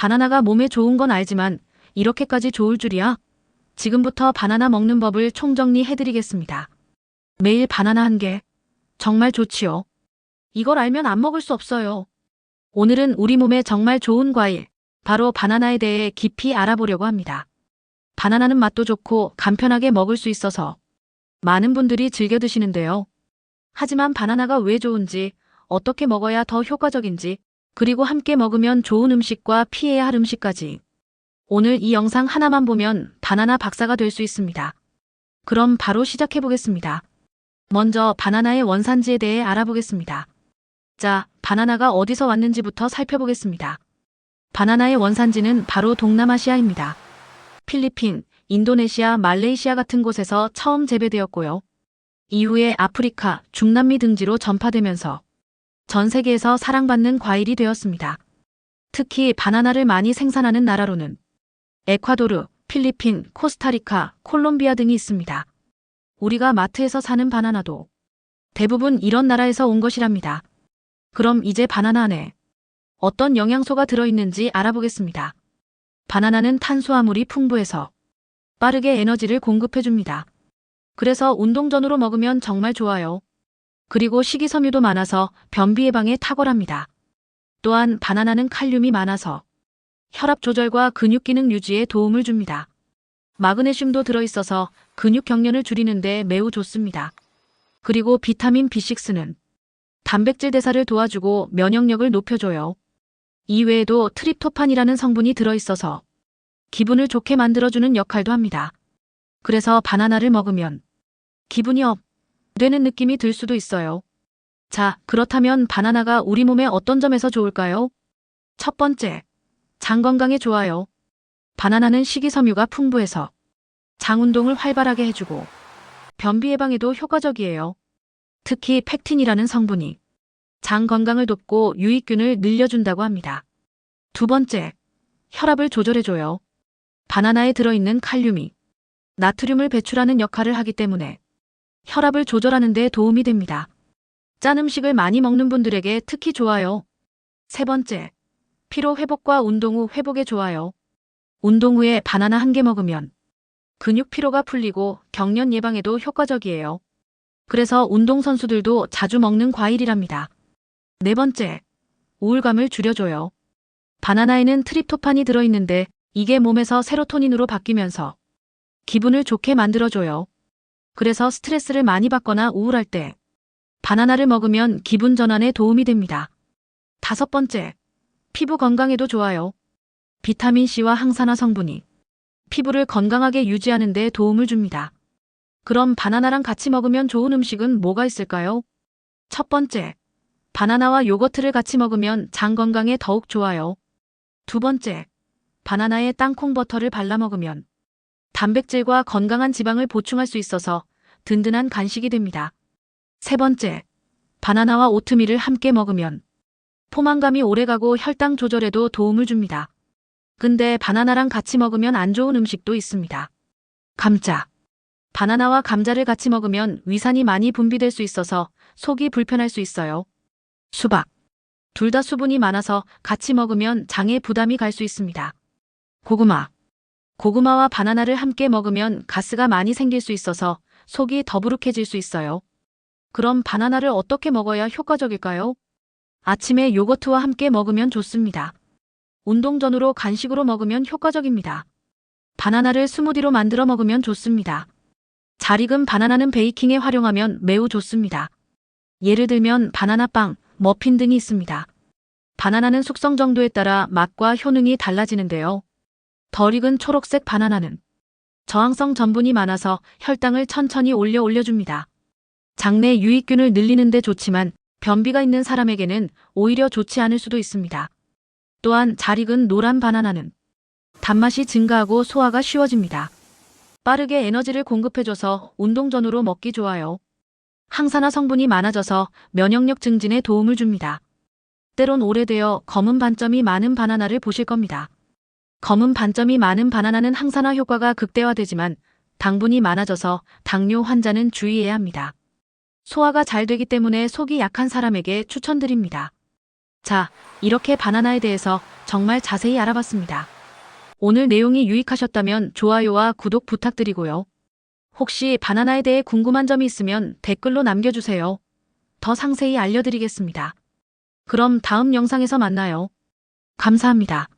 바나나가 몸에 좋은 건 알지만 이렇게까지 좋을 줄이야? 지금부터 바나나 먹는 법을 총정리해드리겠습니다. 매일 바나나 한 개. 정말 좋지요. 이걸 알면 안 먹을 수 없어요. 오늘은 우리 몸에 정말 좋은 과일, 바로 바나나에 대해 깊이 알아보려고 합니다. 바나나는 맛도 좋고 간편하게 먹을 수 있어서 많은 분들이 즐겨 드시는데요. 하지만 바나나가 왜 좋은지, 어떻게 먹어야 더 효과적인지, 그리고 함께 먹으면 좋은 음식과 피해야 할 음식까지. 오늘 이 영상 하나만 보면 바나나 박사가 될 수 있습니다. 그럼 바로 시작해 보겠습니다. 먼저 바나나의 원산지에 대해 알아보겠습니다. 자, 바나나가 어디서 왔는지부터 살펴보겠습니다. 바나나의 원산지는 바로 동남아시아입니다. 필리핀, 인도네시아, 말레이시아 같은 곳에서 처음 재배되었고요. 이후에 아프리카, 중남미 등지로 전파되면서 전 세계에서 사랑받는 과일이 되었습니다. 특히 바나나를 많이 생산하는 나라로는 에콰도르, 필리핀, 코스타리카, 콜롬비아 등이 있습니다. 우리가 마트에서 사는 바나나도 대부분 이런 나라에서 온 것이랍니다. 그럼 이제 바나나 안에 어떤 영양소가 들어있는지 알아보겠습니다. 바나나는 탄수화물이 풍부해서 빠르게 에너지를 공급해줍니다. 그래서 운동 전후로 먹으면 정말 좋아요. 그리고 식이섬유도 많아서 변비 예방에 탁월합니다. 또한 바나나는 칼륨이 많아서 혈압 조절과 근육 기능 유지에 도움을 줍니다. 마그네슘도 들어있어서 근육 경련을 줄이는데 매우 좋습니다. 그리고 비타민 B6는 단백질 대사를 도와주고 면역력을 높여줘요. 이외에도 트립토판이라는 성분이 들어있어서 기분을 좋게 만들어주는 역할도 합니다. 그래서 바나나를 먹으면 기분이 업 되는 느낌이 들 수도 있어요. 자, 그렇다면 바나나가 우리 몸에 어떤 점에서 좋을까요? 첫 번째, 장 건강에 좋아요. 바나나는 식이섬유가 풍부해서 장 운동을 활발하게 해주고 변비 예방에도 효과적이에요. 특히 팩틴이라는 성분이 장 건강을 돕고 유익균을 늘려준다고 합니다. 두 번째, 혈압을 조절해줘요. 바나나에 들어있는 칼륨이 나트륨을 배출하는 역할을 하기 때문에 혈압을 조절하는 데 도움이 됩니다. 짠 음식을 많이 먹는 분들에게 특히 좋아요. 세 번째, 피로 회복과 운동 후 회복에 좋아요. 운동 후에 바나나 한 개 먹으면 근육 피로가 풀리고 경련 예방에도 효과적이에요. 그래서 운동선수들도 자주 먹는 과일이랍니다. 네 번째, 우울감을 줄여줘요. 바나나에는 트립토판이 들어있는데 이게 몸에서 세로토닌으로 바뀌면서 기분을 좋게 만들어줘요. 그래서 스트레스를 많이 받거나 우울할 때 바나나를 먹으면 기분 전환에 도움이 됩니다. 다섯 번째, 피부 건강에도 좋아요. 비타민C와 항산화 성분이 피부를 건강하게 유지하는 데 도움을 줍니다. 그럼 바나나랑 같이 먹으면 좋은 음식은 뭐가 있을까요? 첫 번째, 바나나와 요거트를 같이 먹으면 장 건강에 더욱 좋아요. 두 번째, 바나나에 땅콩 버터를 발라 먹으면 단백질과 건강한 지방을 보충할 수 있어서 든든한 간식이 됩니다. 세 번째, 바나나와 오트밀을 함께 먹으면 포만감이 오래가고 혈당 조절에도 도움을 줍니다. 근데 바나나랑 같이 먹으면 안 좋은 음식도 있습니다. 감자. 바나나와 감자를 같이 먹으면 위산이 많이 분비될 수 있어서 속이 불편할 수 있어요. 수박. 둘 다 수분이 많아서 같이 먹으면 장에 부담이 갈 수 있습니다. 고구마. 고구마와 바나나를 함께 먹으면 가스가 많이 생길 수 있어서 속이 더부룩해질 수 있어요. 그럼 바나나를 어떻게 먹어야 효과적일까요? 아침에 요거트와 함께 먹으면 좋습니다. 운동 전후로 간식으로 먹으면 효과적입니다. 바나나를 스무디로 만들어 먹으면 좋습니다. 잘 익은 바나나는 베이킹에 활용하면 매우 좋습니다. 예를 들면 바나나빵, 머핀 등이 있습니다. 바나나는 숙성 정도에 따라 맛과 효능이 달라지는데요. 덜 익은 초록색 바나나는 저항성 전분이 많아서 혈당을 천천히 올려 올려줍니다. 장내 유익균을 늘리는 데 좋지만 변비가 있는 사람에게는 오히려 좋지 않을 수도 있습니다. 또한 잘 익은 노란 바나나는 단맛이 증가하고 소화가 쉬워집니다. 빠르게 에너지를 공급해줘서 운동 전후로 먹기 좋아요. 항산화 성분이 많아져서 면역력 증진에 도움을 줍니다. 때론 오래되어 검은 반점이 많은 바나나를 보실 겁니다. 검은 반점이 많은 바나나는 항산화 효과가 극대화되지만 당분이 많아져서 당뇨 환자는 주의해야 합니다. 소화가 잘 되기 때문에 속이 약한 사람에게 추천드립니다. 자, 이렇게 바나나에 대해서 정말 자세히 알아봤습니다. 오늘 내용이 유익하셨다면 좋아요와 구독 부탁드리고요. 혹시 바나나에 대해 궁금한 점이 있으면 댓글로 남겨주세요. 더 상세히 알려드리겠습니다. 그럼 다음 영상에서 만나요. 감사합니다.